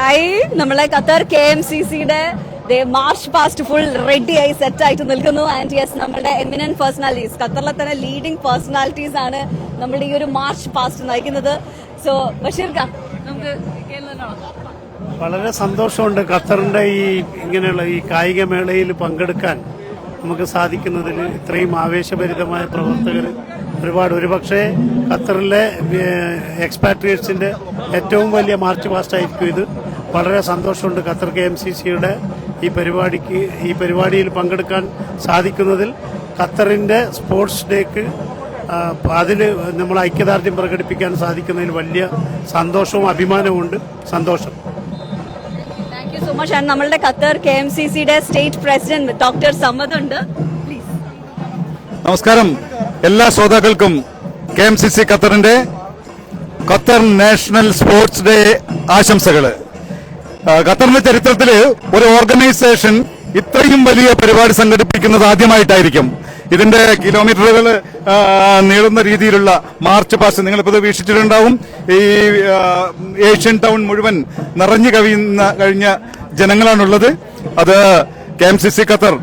Hi നമ്മളെ Qatar K M C സിയുടെ march past full ready ആയി സെറ്റ് ആയിട്ട് നിൽക്കുന്നു. ആൻഡ് യെസ് നമ്മുടെ എമിനന്റ് പേഴ്സണാലിറ്റീസ് ഖത്തറിലെ തന്നെ ലീഡിംഗ് പേഴ്സണാലിറ്റീസ് ആണ് നമ്മുടെ ഈ ഒരു മാർച്ച് പാസ്റ്റ് നയിക്കുന്നത്. സോ ബഷീർ ഖാൻ നമുക്ക് വളരെ സന്തോഷമുണ്ട് ഖത്തറിന്റെ ഈ ഇങ്ങനെയുള്ള ഈ കായിക മേളയിൽ പങ്കെടുക്കാൻ നമുക്ക് സാധിക്കുന്നതിൽ ഇത്രയും ആവേശഭരിതമായ പ്രവർത്തകർ ഒരുപാട്. ഒരുപക്ഷെ ഖത്തറിലെ എക്സ്പാട്രിയേറ്റ്സിന്റെ ഏറ്റവും വലിയ മാർച്ച് പാസ്റ്റ് ആയിരിക്കും ഇത്. വളരെ സന്തോഷമുണ്ട് ഖത്തർ കെ എം സി സിയുടെ ഈ പരിപാടിക്ക് ഈ പരിപാടിയിൽ പങ്കെടുക്കാൻ സാധിക്കുന്നതിൽ. ഖത്തറിന്റെ സ്പോർട്സ് ഡേക്ക് അതിൽ നമ്മൾ ഐക്യദാർഢ്യം പ്രകടിപ്പിക്കാൻ സാധിക്കുന്നതിൽ വലിയ സന്തോഷവും അഭിമാനവുമുണ്ട് സന്തോഷം. Thank you so much and നമ്മളുടെ ഖത്തർ കെ എം സി സിയുടെ സ്റ്റേറ്റ് പ്രസിഡന്റ് ഡോക്ടർ സമ്മദ് ഉണ്ട്. നമസ്കാരം. എല്ലാ ശ്രോതാക്കൾക്കും കെ എം സി സി ഖത്തറിന്റെ ഖത്തർ നാഷണൽ സ്പോർട്സ് ഡേ ആശംസകൾ. ഖത്തറിന്റെ ചരിത്രത്തിൽ ഒരു ഓർഗനൈസേഷൻ ഇത്രയും വലിയ പരിപാടി സംഘടിപ്പിക്കുന്നത് ആദ്യമായിട്ടായിരിക്കും. ഇതിന്റെ കിലോമീറ്ററുകൾ നീളുന്ന രീതിയിലുള്ള മാർച്ച് പാസ് നിങ്ങളിപ്പോൾ ഇത് വീക്ഷിച്ചിട്ടുണ്ടാവും. ഈ ഏഷ്യൻ ടൗൺ മുഴുവൻ നിറഞ്ഞു കവിയുന്ന കഴിഞ്ഞ ജനങ്ങളാണുള്ളത്. അത് K M C C Qatar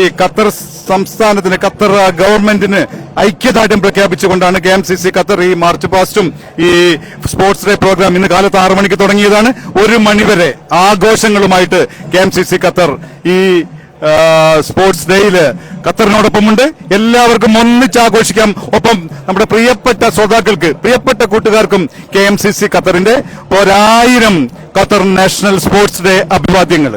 ഈ ഖത്തർ സംസ്ഥാനത്തിന് ഖത്തർ ഗവൺമെന്റിന് ഐക്യദാർഢ്യം പ്രഖ്യാപിച്ചുകൊണ്ടാണ് K M C C Qatar ഈ മാർച്ച് പാസ്റ്റും ഈ സ്പോർട്സ് ഡേ പ്രോഗ്രാം ഇന്ന് കാലത്ത് ആറു മണിക്ക് തുടങ്ങിയതാണ്. ഒരു മണിവരെ ആഘോഷങ്ങളുമായിട്ട് K M C C Qatar ഈ സ്പോർട്സ് ഡേയിൽ ഖത്തറിനോടൊപ്പമുണ്ട്. എല്ലാവർക്കും ഒന്നിച്ച് ആഘോഷിക്കാം. ഒപ്പം നമ്മുടെ പ്രിയപ്പെട്ട ശ്രോതാക്കൾക്ക് പ്രിയപ്പെട്ട കൂട്ടുകാർക്കും കെ എം സി സി ഖത്തറിന്റെ ഒരായിരം ഖത്തർ നാഷണൽ സ്പോർട്സ് ഡേ അഭിവാദ്യങ്ങൾ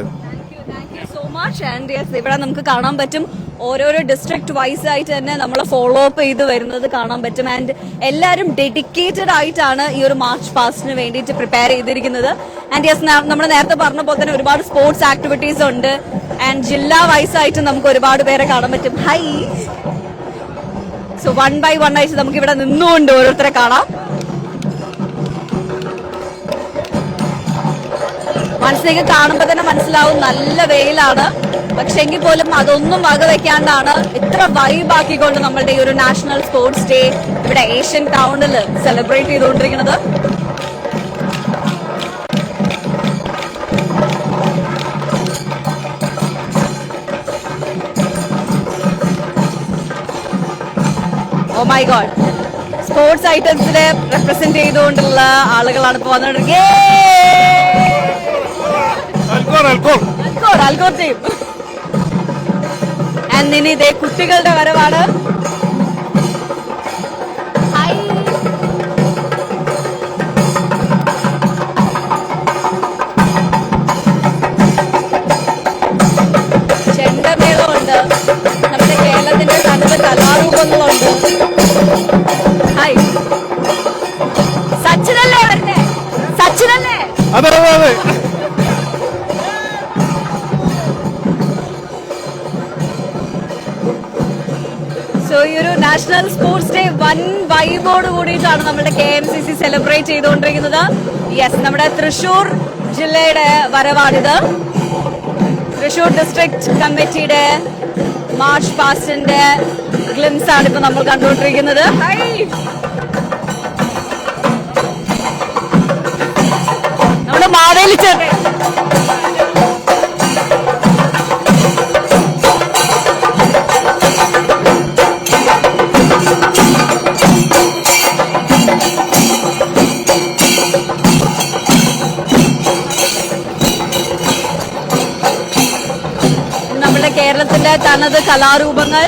സോ മച്ച് ആൻഡ് യെസ് ഇവിടെ നമുക്ക് കാണാൻ പറ്റും. ഓരോരോ ഡിസ്ട്രിക്ട് വൈസ് ആയിട്ട് തന്നെ നമ്മൾ ഫോളോ അപ്പ് ചെയ്ത് വരുന്നത് കാണാൻ പറ്റും. ആൻഡ് എല്ലാവരും ഡെഡിക്കേറ്റഡ് ആയിട്ടാണ് ഈ ഒരു മാർച്ച് പാസ്റ്റിന് വേണ്ടിയിട്ട് പ്രിപ്പയർ ചെയ്തിരിക്കുന്നത്. ആൻഡ് യെസ് നമ്മൾ നേരത്തെ പറഞ്ഞ പോലെ തന്നെ ഒരുപാട് സ്പോർട്സ് ആക്ടിവിറ്റീസ് ഉണ്ട്. ആൻഡ് ജില്ലാ വൈസ് ആയിട്ട് നമുക്ക് ഒരുപാട് പേരെ കാണാൻ പറ്റും. Hi so one by one ആയിട്ട് നമുക്ക് ഇവിടെ നിന്നുകൊണ്ട് ഓരോരുത്തരെ കാണാം. മനസ്സിലേക്ക് കാണുമ്പോൾ തന്നെ മനസ്സിലാവും നല്ല വെയിലാണ്. പക്ഷെ എങ്കിൽ പോലും അതൊന്നും വകവെക്കാണ്ടാണ് ഇത്ര വൈബാക്കിക്കൊണ്ട് നമ്മളുടെ ഈ ഒരു നാഷണൽ സ്പോർട്സ് ഡേ ഇവിടെ ഏഷ്യൻ ടൗണിൽ സെലിബ്രേറ്റ് ചെയ്തുകൊണ്ടിരിക്കുന്നത്. ഓ മൈ ഗോഡ് സ്പോർട്സ് ഐറ്റംസിനെ റെപ്രസെന്റ് ചെയ്തുകൊണ്ടുള്ള ആളുകളാണ് ഇപ്പൊ വന്നുകൊണ്ടിരിക്കുന്നത്. അൽക്കോർ അൽക്കോർ ടീം ആൻഡ് ഇനി ഇതേ കുട്ടികളുടെ വരവാണ്. ചെണ്ടമേളമുണ്ട്. നമ്മുടെ കേരളത്തിന്റെ തനത് കലാരൂപങ്ങളുണ്ട്. ഹായ് സച്ചിനല്ലേ വരുന്നേ സച്ചിനല്ലേ? അതെ അതെ അതെ. നാഷണൽ സ്പോർട്സ് ഡേ വൻ വൈബോട് കൂടിയിട്ടാണ് നമ്മുടെ K M C C celebrate ചെയ്തുകൊണ്ടിരിക്കുന്നത്. യെസ് നമ്മുടെ തൃശൂർ ജില്ലയുടെ വരവാണിത്. തൃശൂർ ഡിസ്ട്രിക്ട് കമ്മിറ്റിയുടെ മാർച്ച് പാസ്റ്റിന്റെ ഗ്ലിംസ് ആണ് ഇപ്പൊ നമ്മൾ കണ്ടുകൊണ്ടിരിക്കുന്നത്. നമ്മുടെ മാവേലി കേരളത്തിന്റെ തനത് കലാരൂപങ്ങൾ.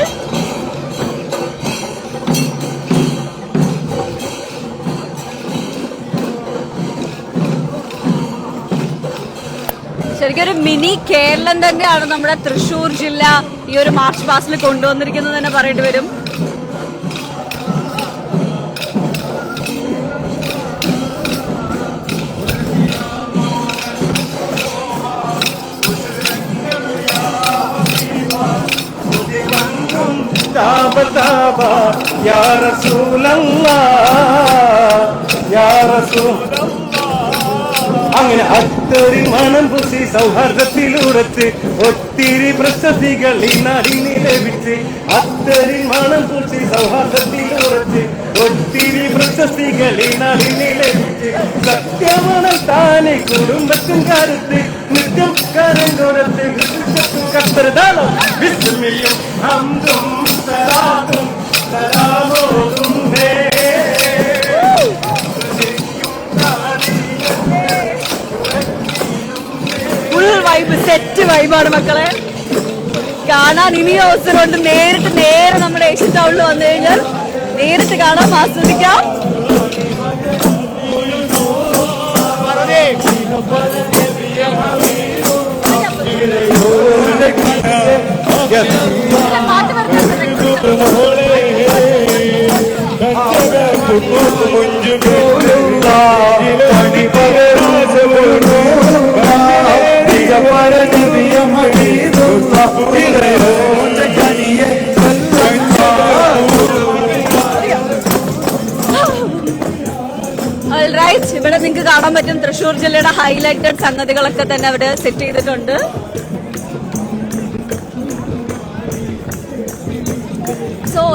ശരിക്കും ഒരു മിനി കേരളം തന്നെയാണ് നമ്മുടെ തൃശൂർ ജില്ല ഈ ഒരു മാർച്ച് പാസ്റ്റിൽ കൊണ്ടുവന്നിരിക്കുന്നത് തന്നെ പറയേണ്ടി വരും. يا رسول الله يا رسول അങ്ങനെ അത്തൊരു മനം പൂസി സൗഹാർദ്ദത്തിലൂടത്ത് ഒത്തിരി പ്രശസ്തികൾ ഈ നാടിന് ലഭിച്ച് അത്തൊരു മനം പൂസി സൗഹാർദ്ദത്തിലൂടത്ത് ഒത്തിരി പ്രശസ്തികൾ ഈ നാടിന് ലഭിച്ച് സത്യമാണ് താനെ കുടുംബത്തും കരുത്ത് നിത്യം കരം കൊടുത്ത് കത്തരുതാണോ വിസ്മയും അന്തും വൈബ് സെറ്റ് വൈബാണ് മക്കളെ. കാണാൻ ഇനി അവസരമുണ്ട്. നേരിട്ട് നേരെ നമ്മുടെ ഏഷ്യൻ ടൗണിൽ വന്നു കഴിഞ്ഞാൽ നേരിട്ട് കാണാം ആസ്വദിക്കാം. പാട്ട് പറഞ്ഞാൽ റൈറ്റ് ഇവിടെ നിങ്ങൾക്ക് കാണാൻ പറ്റും തൃശ്ശൂർ ജില്ലയുടെ ഹൈലൈറ്റഡ് സംഗതികളൊക്കെ തന്നെ അവിടെ സെറ്റ് ചെയ്തിട്ടുണ്ട്.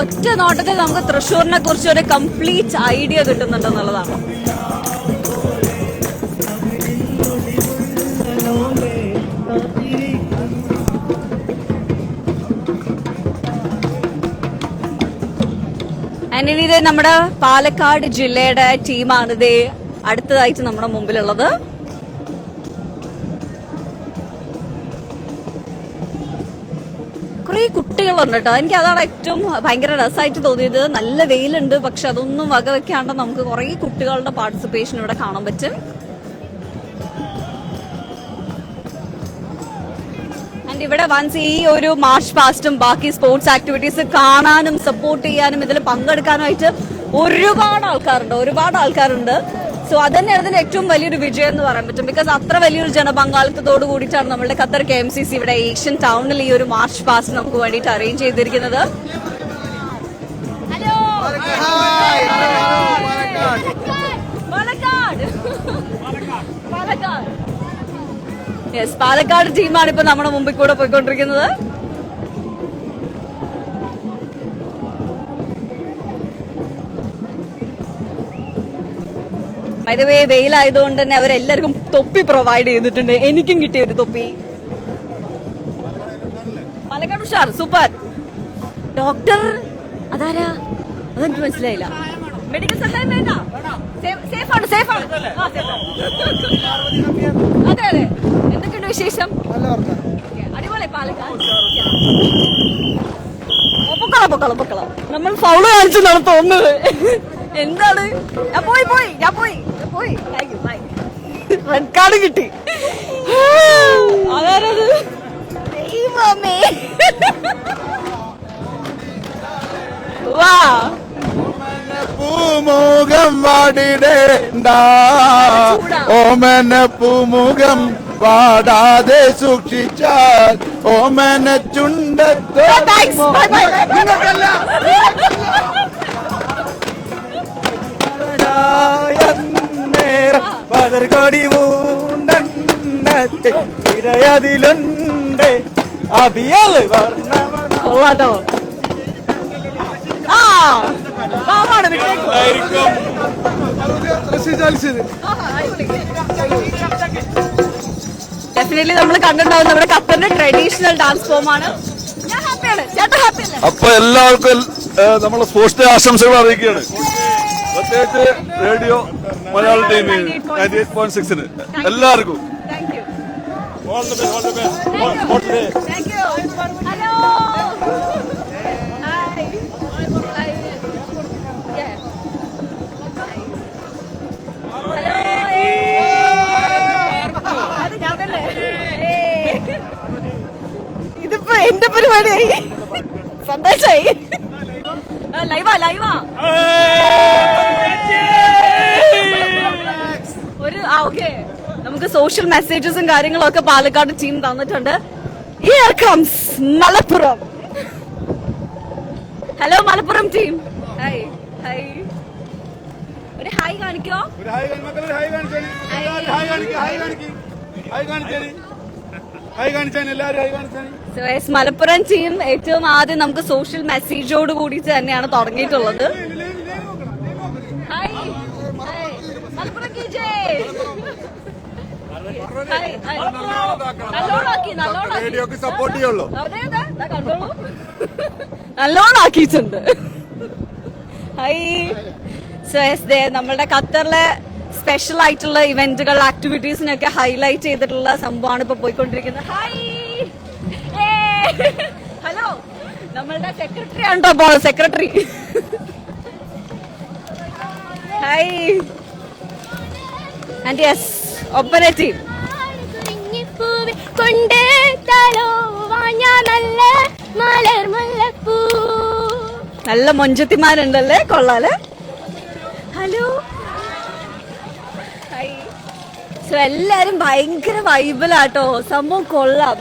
ഒറ്റ നോട്ടത്തിൽ നമുക്ക് തൃശ്ശൂരിനെ കുറിച്ച് ഒരു കംപ്ലീറ്റ് ഐഡിയ കിട്ടുന്നുണ്ടെന്നുള്ളതാണ് ഇത് നമ്മുടെ പാലക്കാട് ജില്ലയുടെ ടീമാണ് അടുത്തതായിട്ട് നമ്മുടെ മുമ്പിലുള്ളത്. കുട്ടികളുണ്ട് കേട്ടോ. എനിക്ക് അതാണ് ഏറ്റവും ഭയങ്കര രസമായിട്ട് തോന്നിയത്. നല്ല വെയിലുണ്ട് പക്ഷെ അതൊന്നും വകവെക്കാണ്ട് നമുക്ക് കുറെ കുട്ടികളുടെ പാർട്ടിസിപ്പേഷൻ ഇവിടെ കാണാൻ പറ്റും. ഇവിടെ വൺസ് ഈ ഒരു മാർച്ച് പാസ്റ്റും ബാക്കി സ്പോർട്സ് ആക്ടിവിറ്റീസ് കാണാനും സപ്പോർട്ട് ചെയ്യാനും ഇതിൽ പങ്കെടുക്കാനുമായിട്ട് ഒരുപാട് ആൾക്കാരുണ്ട് ഒരുപാട് ആൾക്കാരുണ്ട്. സോ അത് തന്നെയാണ് അതിന്റെ ഏറ്റവും വലിയൊരു വിജയം എന്ന് പറയാൻ പറ്റും. ബിക്കോസ് അത്ര വലിയൊരു ജനപങ്കാളിത്തത്തോട് കൂടിയിട്ടാണ് നമ്മുടെ Qatar K M C C ഇവിടെ ഏഷ്യൻ ടൗണിൽ ഈ ഒരു മാർച്ച് പാസ് നമുക്ക് വേണ്ടിയിട്ട് അറേഞ്ച് ചെയ്തിരിക്കുന്നത്. ഹലോ. പാലക്കാട്. പാലക്കാട്. യെസ് പാലക്കാട് ടീമാണ് ഇപ്പൊ നമ്മുടെ മുമ്പിൽ കൂടെ പോയിക്കൊണ്ടിരിക്കുന്നത്. വേ വെയിലായതുകൊണ്ട് തന്നെ അവരെല്ലാവർക്കും തൊപ്പി പ്രൊവൈഡ് ചെയ്തിട്ടുണ്ട്. എനിക്കും കിട്ടിയ ഒരു തൊപ്പി. പാലക്കാട് ഉഷാർ സൂപ്പർ. ഡോക്ടർ അതാരാ? അതെനിക്ക് മനസ്സിലായില്ല. മെഡിക്കൽ സഹായം വേണ്ട. സേഫ് ആണ് സേഫ് ആണ്. അതെ അതെ. എന്തൊക്കെയുണ്ട് വിശേഷം? അടിപൊളി പാലക്കാട്. പൊക്കളാം പൊക്കളാം പൊക്കളാം. നമ്മൾ ഫൗൾ കാണിച്ചെന്നാണ് തോന്നുന്നത്. എന്താണ്? ഞാൻ പോയി പോയി ഞാൻ പോയി. പോയി. റെഡ് കാർഡ് കിട്ടി. അതാരത്? ദൈവമേ വാ. പൂമുഖം വാടിടേണ്ട. ഓമന പൂമുഖം വാടാതെ സൂക്ഷിച്ചാൽ ഓമന ചുണ്ടത്തോ താങ്ക്സ് പതർകൊടി പൂണ്ടേ ഇരയതിലുണ്ട്. അഭിയൽ വർണമ കൊള്ളാട്ടോ. ആ പാവാണ് ഡെഫിനറ്റ്ലി നമ്മൾ കണ്ടിട്ടുണ്ടാവും നമ്മുടെ ഖത്തറിന്റെ ട്രഡീഷണൽ ഡാൻസ് ഫോം ആണ്. അപ്പൊ എല്ലാവർക്കും നമ്മുടെ നമ്മളെ സ്പോർട്സ് ഡേ ആശംസകൾ അറിയിക്കുകയാണ്. പ്രത്യേകിച്ച് റേഡിയോ മലയാളം ടീമിന് നയന്റി എയ്റ്റ് പോയിന്റ് സിക്സിന് എല്ലാവർക്കും. ഇതിപ്പോ എന്റെ പരിപാടിയായി. സന്തോഷായി. ആ, ലൈവാ ലൈവാ. ഒരു ആ ഓക്കെ നമുക്ക് സോഷ്യൽ മെസ്സേജസും കാര്യങ്ങളും ഒക്കെ പാലക്കാട് ടീം തന്നിട്ടുണ്ട്. Here comes Malappuram. Hello Malappuram team hi hi ഒരു ഹായ് കാണിക്കോ? So, കാണിക്കോ മലപ്പുറം കാണിക്കോ ഹൈ കാണിക്കോ hi കാണിക്കോ. Hi hi hi. Malappuram കെ ഏറ്റവും ആദ്യം നമുക്ക് സോഷ്യൽ മെസ്സേജോട് കൂടി തന്നെയാണ് തുടങ്ങിയിട്ടുള്ളത്. അതെ, അതെ, ദാ കണ്ടോളൂ. നല്ലോണം ആക്കിയിട്ടുണ്ട്. ഹൈ സോ എസ് ദേ നമ്മളുടെ ഖത്തറിലെ സ്പെഷ്യൽ ആയിട്ടുള്ള ഇവന്റുകൾ ആക്ടിവിറ്റീസിനൊക്കെ ഹൈലൈറ്റ് ചെയ്തിട്ടുള്ള സംഭവമാണ് ഇപ്പൊ പോയിക്കൊണ്ടിരിക്കുന്നത്. ഹായ് ഹലോ നമ്മളുടെ സെക്രട്ടറി ഉണ്ടോ പോ സെക്രട്ടറി ഹായ് ആൻഡ് യെസ് കൊണ്ട് തലോവാഞ്ഞ നല്ല മലർ മുല്ലപ്പൂ. നല്ല മൊഞ്ചത്തിമാരുണ്ടല്ലേ കൊള്ളാൽ. ഹലോ സോ എല്ലാരും ഭയങ്കര വൈബിലാട്ടോ സംഭവം കൊള്ളാം.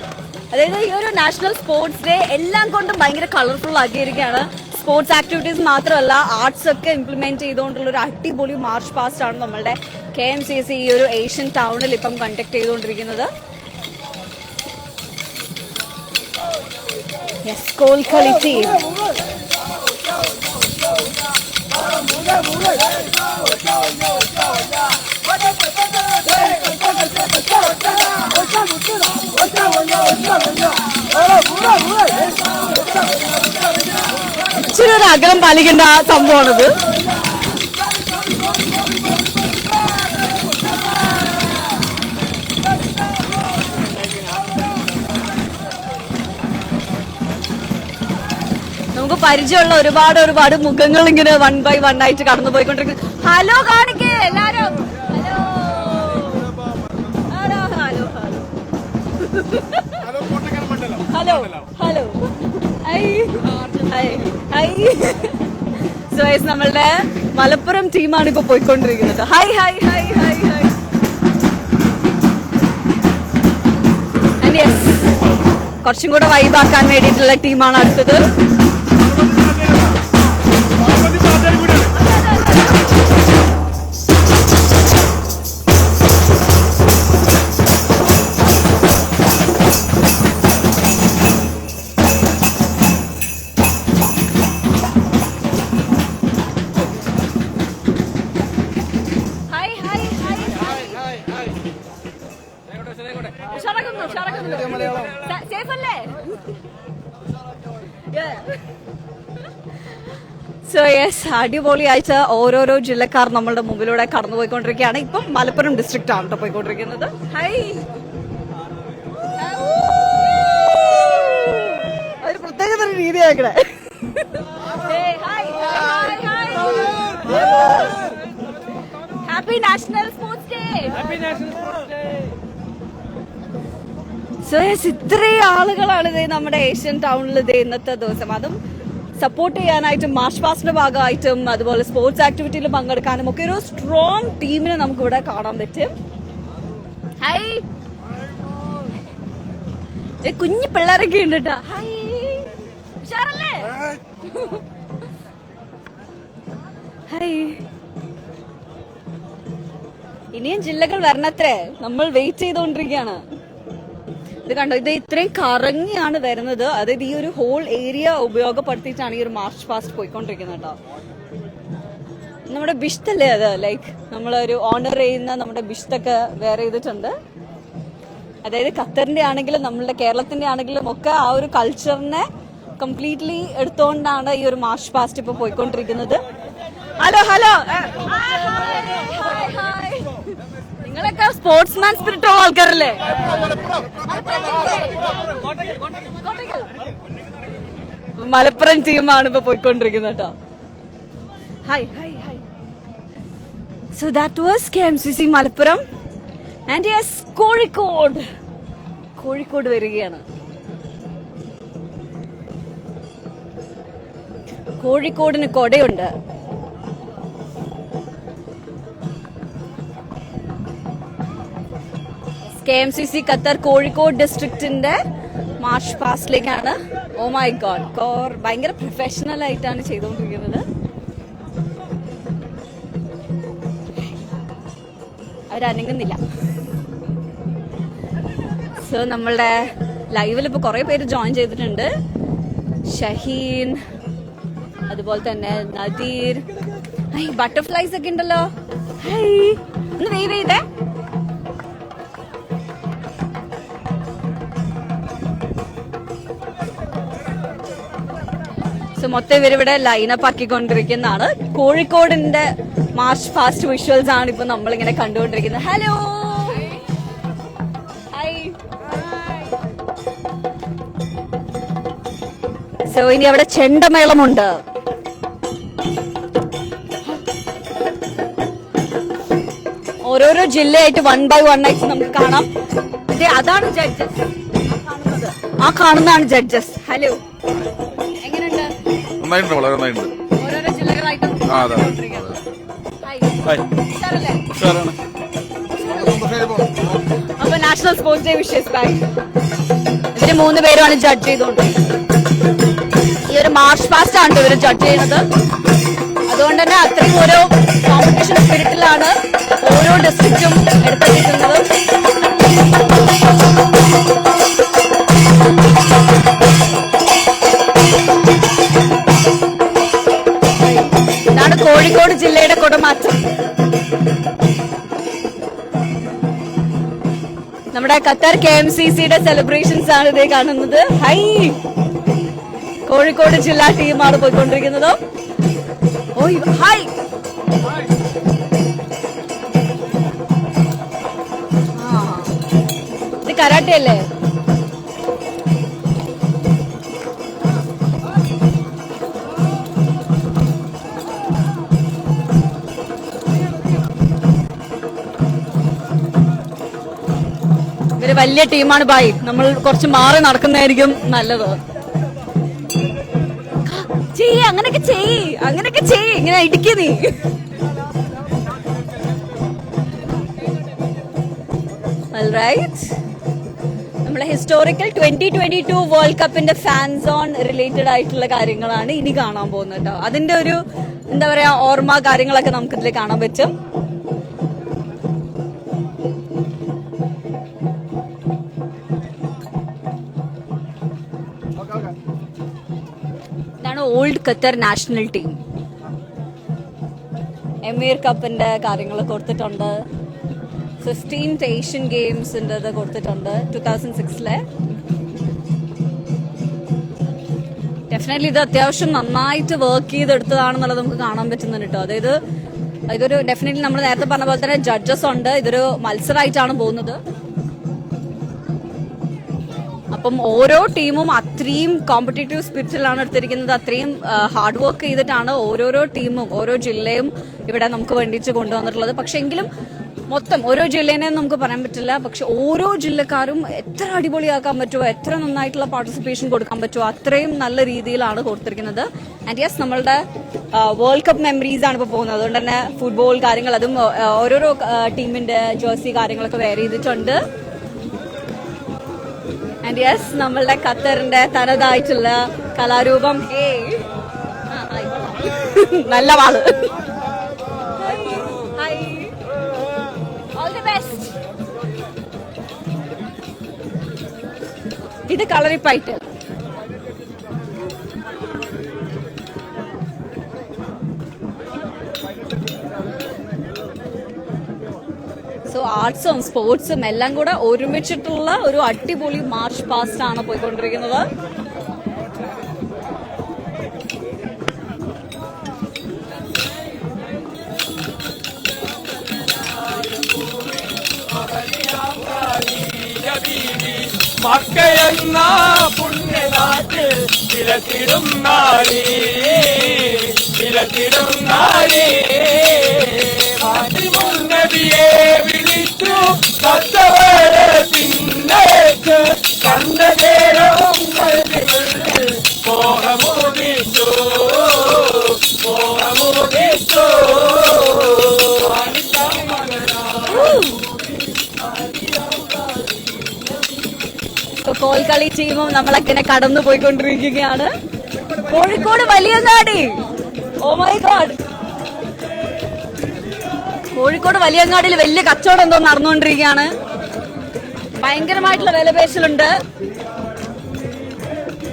അതായത് ഈ ഒരു നാഷണൽ സ്പോർട്സ് ഡേ എല്ലാം കൊണ്ടും ഭയങ്കര കളർഫുൾ ആക്കിയിരിക്കുകയാണ്. സ്പോർട്സ് ആക്ടിവിറ്റീസ് മാത്രമല്ല ആർട്സ് ഒക്കെ ഇംപ്ലിമെന്റ് ചെയ്തുകൊണ്ടുള്ള ഒരു അടിപൊളി മാർച്ച് പാസ്റ്റ് ആണ് നമ്മളുടെ കെ എം സി സി ഈ ഒരു ഏഷ്യൻ ടൗണിൽ ഇപ്പം കണ്ടക്ട് ചെയ്തുകൊണ്ടിരിക്കുന്നത്. യെസ് കോൽക്കളി ടീം ഇച്ചിരി ഒരു അകലം പാലിക്കേണ്ട സംഭവമാണിത്. നമുക്ക് പരിചയമുള്ള ഒരുപാട് ഒരുപാട് മുഖങ്ങൾ ഇങ്ങനെ വൺ ബൈ വൺ ആയിട്ട് കടന്നു പോയിക്കൊണ്ടിരിക്കുന്നു ഹലോ കാണിക്കേ ഹൈ ഹൈ സോ ഗൈസ് നമ്മളുടെ മലപ്പുറം ടീമാണ് ഇപ്പൊ പോയിക്കൊണ്ടിരിക്കുന്നത്. Hi hi hi hi hi കുറച്ചും കൂടെ വൈബാക്കാൻ വേണ്ടിയിട്ടുള്ള ടീമാണ് അടുത്തത്. അടിപൊളിയായിട്ട് ഓരോരോ ജില്ലക്കാർ നമ്മളുടെ മുമ്പിലൂടെ കടന്നുപോയിക്കൊണ്ടിരിക്കുകയാണ്. ഇപ്പം മലപ്പുറം ഡിസ്ട്രിക്റ്റ് ആണ് കേട്ടോ പോയിക്കൊണ്ടിരിക്കുന്നത്. ഹൈ. ഒരു പ്രത്യേക തരം രീതിയാക്കണേ happy national sports day so yes ഇത്രയും ആളുകളാണ് ഇത് നമ്മുടെ ഏഷ്യൻ ടൗണിൽ ഇത് ഇന്നത്തെ ദിവസം. അതും സപ്പോർട്ട് ചെയ്യാനായിട്ടും മാർച്ച് പാസ്റ്റിന്റെ ഭാഗമായിട്ടും അതുപോലെ സ്പോർട്സ് ആക്ടിവിറ്റിയിൽ പങ്കെടുക്കാനും ഒക്കെ ഒരു സ്ട്രോങ് ടീമിനെ നമുക്ക് ഇവിടെ കാണാൻ പറ്റും. ഹൈ കുഞ്ഞു പിള്ളേരൊക്കെ ഉണ്ട് കേട്ടോ ഹൈ ഇനിയും ജില്ലകൾ വരണത്രേ. നമ്മൾ വെയിറ്റ് ചെയ്തുകൊണ്ടിരിക്കുകയാണ് ഇത് കണ്ടോ? ഇത് ഇത്രയും കറങ്ങിയാണ് വരുന്നത്. അതായത് ഈ ഒരു ഹോൾ ഏരിയ ഉപയോഗപ്പെടുത്തിയിട്ടാണ് ഈ ഒരു മാർച്ച് പാസ്റ്റ് പോയിക്കൊണ്ടിരിക്കുന്നത് കേട്ടോ. നമ്മുടെ ബിഷ്ടല്ലേ അത്? ലൈക്ക് നമ്മളൊരു ഓണർ ചെയ്യുന്ന നമ്മുടെ ബിഷ്ടൊക്കെ വേറെ ചെയ്തിട്ടുണ്ട്. അതായത് ഖത്തറിന്റെ ആണെങ്കിലും നമ്മളുടെ കേരളത്തിന്റെ ആണെങ്കിലും ഒക്കെ ആ ഒരു കൾച്ചറിനെ കംപ്ലീറ്റ്ലി എടുത്തുകൊണ്ടാണ് ഈ ഒരു മാർച്ച് പാസ്റ്റ് ഇപ്പൊ പോയിക്കൊണ്ടിരിക്കുന്നത്. ഹലോ ഹലോ നിങ്ങളൊക്കെ സ്പോർട്സ്മാൻ സ്പിരിറ്റ് ഉള്ള ആൾക്കാരല്ലേ? മലപ്പുറം ടീമാണ് ഇപ്പൊ പോയിക്കൊണ്ടിരിക്കുന്നത് കേട്ടോ. Hi hi hi so that was K M C C Malappuram. And yes Kozhikode. Kozhikode വരികയാണ്. കോഴിക്കോടിന് കൊടയുണ്ട്. K M C C Qatar Kozhikode ഡിസ്ട്രിക്റ്റിന്റെ march പാസ്റ്റിലേക്കാണ് ഓ മൈ ഗോഡ് കോർ ഭയങ്കര പ്രൊഫഷണൽ ആയിട്ടാണ് ചെയ്തുകൊണ്ടിരിക്കുന്നത് അവരനങ്ങുന്നില്ല. സോ നമ്മളുടെ ലൈവിൽ ഇപ്പൊ കുറെ പേര് ജോയിൻ ചെയ്തിട്ടുണ്ട്. ഷഹീൻ അതുപോലെ തന്നെ നദീർ. ബട്ടർഫ്ലൈസ് ഒക്കെ ഉണ്ടല്ലോ. വെയിറ്റ് ചെയ്തേ മൊത്തം ഇവരിവിടെ ലൈനപ്പ് ആക്കിക്കൊണ്ടിരിക്കുന്നതാണ്. കോഴിക്കോടിന്റെ മാർച്ച് ഫാസ്റ്റ് വിഷ്വൽസ് ആണ് ഇപ്പൊ നമ്മളിങ്ങനെ കണ്ടുകൊണ്ടിരിക്കുന്നത്. ഹലോ സോ ഇനി അവിടെ ചെണ്ടമേളമുണ്ട്. ഓരോരോ ജില്ലയായിട്ട് വൺ ബൈ വൺ ആയിട്ട് നമുക്ക് കാണാം. അതാണ് ജഡ്ജസ് ആ കാണുന്നതാണ് ജഡ്ജസ് ഹലോ നന്നായിട്ടുണ്ട് വളരെ നന്നായിട്ടുണ്ട്. ആ, അതെ. ഉഷാറല്ലേ? അപ്പൊ national sports day wishes by ഇതിന് മൂന്ന് പേരുമാണ് ജഡ്ജ് ചെയ്തുകൊണ്ട് ഈ ഒരു മാർച്ച് പാസ്റ്റ് ആണ് ഇവർ ജഡ്ജ് ചെയ്യുന്നത്. അതുകൊണ്ട് തന്നെ അത്രയും ഓരോ കോമ്പറ്റീഷൻ സ്പിരിറ്റിലാണ് ഓരോ ഡിസ്ട്രിക്റ്റും എടുത്തിരിക്കുന്നത് നമ്മുടെ ഖത്തർ കെ എം സി സിയുടെ സെലിബ്രേഷൻസ് ആണ് ഇതേ കാണുന്നത്. ഹൈ! കോഴിക്കോട് ജില്ലാ ടീമാണ് പോയിക്കൊണ്ടിരിക്കുന്നത്. ഓയ് ഹൈ! ഇത് കരാട്ടെ അല്ലേ വലിയ ടീമാണ് ബായ്. നമ്മൾ കുറച്ച് മാറി നടക്കുന്നതായിരിക്കും നല്ലത്. ചെയ്യ് അങ്ങനൊക്കെ ചെയ്യ് അങ്ങനൊക്കെ ചെയ്യ്. ഇങ്ങനെ ഇടുക്കി നീ. നമ്മളെ historical twenty twenty two world കപ്പിന്റെ ഫാൻസ് ഓൺ റിലേറ്റഡ് ആയിട്ടുള്ള കാര്യങ്ങളാണ് ഇനി കാണാൻ പോകുന്നത് കേട്ടോ അതിന്റെ ഒരു എന്താ പറയാ ഓർമ്മ കാര്യങ്ങളൊക്കെ നമുക്ക് ഇതിൽ കാണാൻ പറ്റും. Qatar national team. എമീർ കപ്പിന്റെ കാര്യങ്ങൾ കൊടുത്തിട്ടുണ്ട്. ഫിഫ്റ്റീൻത് ഏഷ്യൻ ഗെയിംസിന്റെ ഇത് കൊടുത്തിട്ടുണ്ട് ടു തൗസൻഡ് സിക്സിലെ ഡെഫിനറ്റ്ലി ഇത് അത്യാവശ്യം നന്നായിട്ട് വർക്ക് ചെയ്തെടുത്തതാണെന്നുള്ളത് നമുക്ക് കാണാൻ പറ്റുന്നുണ്ട് കേട്ടോ. അതായത് ഇതൊരു ഡെഫിനറ്റ്ലി നമ്മൾ നേരത്തെ പറഞ്ഞ പോലെ തന്നെ ജഡ്ജസ് ഉണ്ട്. ഇതൊരു മത്സരമായിട്ടാണ് പോകുന്നത്. അപ്പം ഓരോ ടീമും അത്രയും കോമ്പറ്റേറ്റീവ് സ്പിരിറ്റിലാണ് എടുത്തിരിക്കുന്നത്. അത്രയും ഹാർഡ് വർക്ക് ചെയ്തിട്ടാണ് ഓരോരോ ടീമും ഓരോ ജില്ലയും ഇവിടെ നമുക്ക് വേണ്ടിച്ച് കൊണ്ടുവന്നിട്ടുള്ളത്. പക്ഷെ എങ്കിലും മൊത്തം ഓരോ ജില്ലേനെ നമുക്ക് പറയാൻ പറ്റില്ല. പക്ഷെ ഓരോ ജില്ലക്കാരും എത്ര അടിപൊളിയാക്കാൻ പറ്റുമോ എത്ര നന്നായിട്ടുള്ള പാർട്ടിസിപ്പേഷൻ കൊടുക്കാൻ പറ്റുമോ അത്രയും നല്ല രീതിയിലാണ് കൊടുത്തിരിക്കുന്നത്. ആൻഡ് യെസ് നമ്മളുടെ വേൾഡ് കപ്പ് മെമ്മറീസ് ആണ് ഇപ്പോൾ പോകുന്നത്. അതുകൊണ്ട് തന്നെ ഫുട്ബോൾ കാര്യങ്ങൾ അതും ഓരോരോ ടീമിന്റെ ജേഴ്സി കാര്യങ്ങളൊക്കെ വെയർ ചെയ്തിട്ടുണ്ട്. ആൻഡ് യെസ് നമ്മളുടെ ഖത്തറിന്റെ തനതായിട്ടുള്ള കലാരൂപം. നല്ല വാൾ. ഇത് കളറിപ്പായിട്ട്. സോ ആർട്സും സ്പോർട്സും എല്ലാം കൂടെ ഒരുമിച്ചിട്ടുള്ള ഒരു അടിപൊളി മാർച്ച് പാസ്റ്റ് ആണ് പോയിക്കൊണ്ടിരിക്കുന്നത്. മക്കയെന്ന പുണ്യനാട്ട് വിലത്തിടും നാളി. വിലത്തിടും നാളി. നബിയെ വിളിച്ചു കത്തവരത്തിന്നേക്ക് കണ്ട നേരവും കോൽക്കളി ടീമും നമ്മളങ്ങനെ കടന്നു പോയിക്കൊണ്ടിരിക്കുകയാണ് കോഴിക്കോട് വലിയ ഓ മൈ ഗോഡ് കോഴിക്കോട് വലിയങ്ങാടിയിൽ വലിയ കച്ചവടം എന്തോ നടന്നുകൊണ്ടിരിക്കുകയാണ്. ഭയങ്കരമായിട്ടുള്ള വിലപേശലുണ്ട്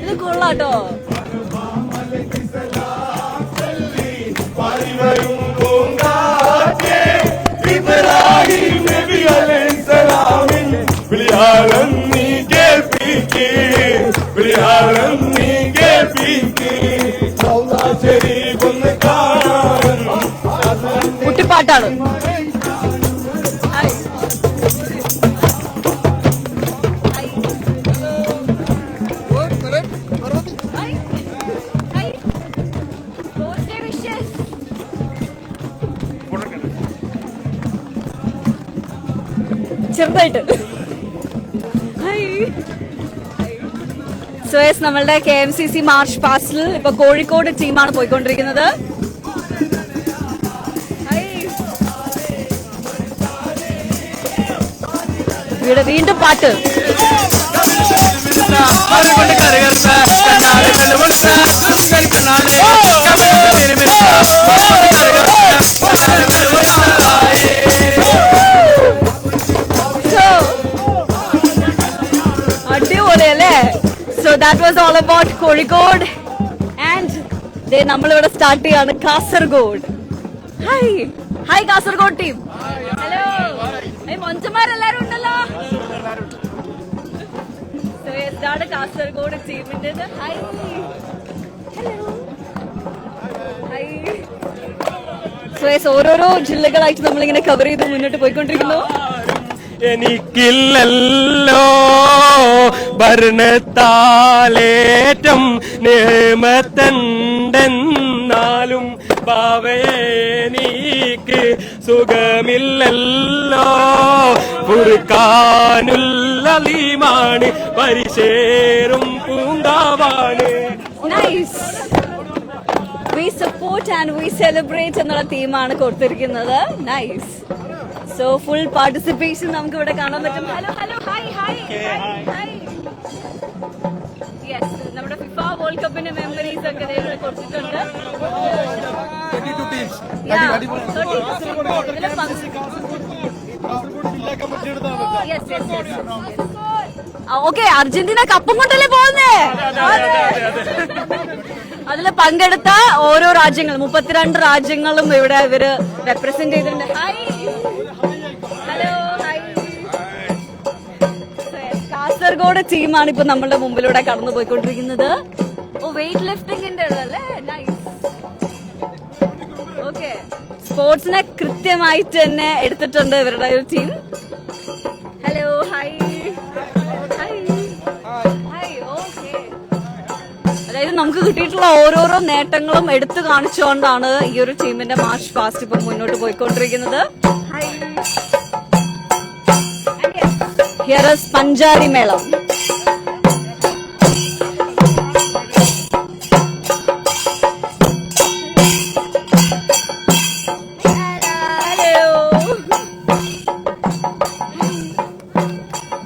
ഇത് കൊള്ളാട്ടോ. കേൾപ്പിക്ക്. കുട്ടിപ്പാട്ടാണ് ചെറുതായിട്ട്. സുയസ് നമ്മളുടെ K M C C march പാസ്റ്റിൽ ഇപ്പൊ കോഴിക്കോട് ടീമാണ് പോയിക്കൊണ്ടിരിക്കുന്നത്. ഇവിടെ വീണ്ടും പാട്ട്. അടിപൊളിയല്ലേ? So that was all about Kozhikode. And ദേ നമ്മളിവിടെ സ്റ്റാർട്ട് ചെയ്യാണ് Kasaragod. Hi hi Kasaragod team hello മൊഞ്ചന്മാരെല്ലാരും എന്താണ് കാസർഗോഡ് ടീമിന്റെ ഹൈ ഹലോ ഹൈ ഓരോരോ ജില്ലകളായിട്ട് നമ്മളിങ്ങനെ കവർ ചെയ്ത് മുന്നോട്ട് പോയിക്കൊണ്ടിരിക്കുന്നു. എനിക്കില്ലല്ലോ ഭരണത്താലേറ്റം നിയമത്തണ്ടെന്നാലും ഭാവേനീക്ക് സുഖമില്ലല്ലോ. പുറുക്കാനുള്ളീമാണ് പരിശേറും പൂങ്കാവാണ് nice we support and we celebrate എന്നുള്ള തീമാണ് കൊടുത്തിരിക്കുന്നത്. നൈസ് സോ ഫുൾ പാർട്ടിസിപ്പേഷൻ നമുക്ക് ഇവിടെ കാണാൻ പറ്റും. Hello hello hi hi hi yes നമ്മുടെ ഫിഫ വേൾഡ് കപ്പിന്റെ മെമ്മറീസ് ഒക്കെ ഇവിടെ കൊടുത്തിട്ടുണ്ട്. യെസ് 30. ഇതിൽ ഓക്കെ അർജന്റീന കപ്പും കൊണ്ടല്ലേ പോകുന്നേ? അതിൽ പങ്കെടുത്ത ഓരോ രാജ്യങ്ങൾ മുപ്പത്തിരണ്ട് രാജ്യങ്ങളും ഇവിടെ ഇവർ റെപ്രസെന്റ് ചെയ്തിട്ടുണ്ട്. ഹലോ കാസർഗോഡ് ടീമാണ് ഇപ്പൊ നമ്മളുടെ മുമ്പിലൂടെ കടന്നു പോയിക്കൊണ്ടിരിക്കുന്നത് ഓ വെയിറ്റ് ലിഫ്റ്റിംഗിന്റെ നൈസ് ഓക്കെ സ്പോർട്സിനെ കൃത്യമായിട്ട് തന്നെ എടുത്തിട്ടുണ്ട് ഇവരുടെ ഒരു ടീം കിട്ടിയിട്ടുള്ള ഓരോരോ നേട്ടങ്ങളും എടുത്തു കാണിച്ചുകൊണ്ടാണ് ഈ ഒരു ടീമിന്റെ മാർച്ച് പാസ്റ്റ് ഇപ്പൊ മുന്നോട്ട് പോയിക്കൊണ്ടിരിക്കുന്നത്. ഹിയർ ഇസ് പഞ്ചാരി മേളം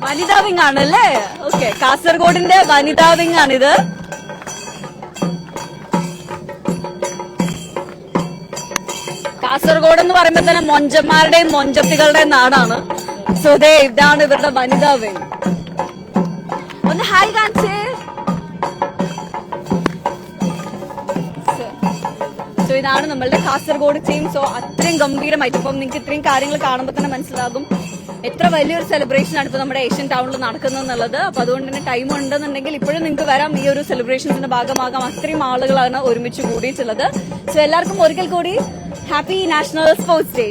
വനിതാ വിങ് ആണല്ലേ? ഓക്കെ കാസർഗോഡിന്റെ വനിതാ വിങ് ആണിത്. കാസർഗോഡ് എന്ന് പറയുമ്പോൾ തന്നെ മൊഞ്ചന്മാരുടെയും മൊഞ്ചത്തികളുടെയും നാടാണ്. സോ ദേ ഇതാണ് ഇവരുടെ വനിതാ വിങ് ഒന്ന് ഹായ് കാണിച്ചേ സോ ഇതാണ് നമ്മളുടെ കാസർഗോഡ് ടീം സോ അത്രയും ഗംഭീരമായിട്ട് ഇപ്പം നിങ്ങൾക്ക് ഇത്രയും കാര്യങ്ങൾ കാണുമ്പോൾ തന്നെ മനസ്സിലാകും. എത്ര വലിയൊരു സെലിബ്രേഷൻ ആണ് ഇപ്പൊ നമ്മുടെ ഏഷ്യൻ ടൗണിൽ നടക്കുന്നത് എന്നുള്ളത്. അപ്പൊ അതുകൊണ്ട് തന്നെ ടൈം ഉണ്ടെന്നുണ്ടെങ്കിൽ ഇപ്പോഴും നിങ്ങൾക്ക് വരാം. ഈ ഒരു സെലിബ്രേഷൻസിന്റെ ഭാഗമാകാം. അത്രയും ആളുകളാണ് ഒരുമിച്ച് കൂടിയിട്ടുള്ളത്. സോ എല്ലാവർക്കും ഒരിക്കൽ കൂടി ഹാപ്പി നാഷണൽ സ്പോർട്സ് ഡേ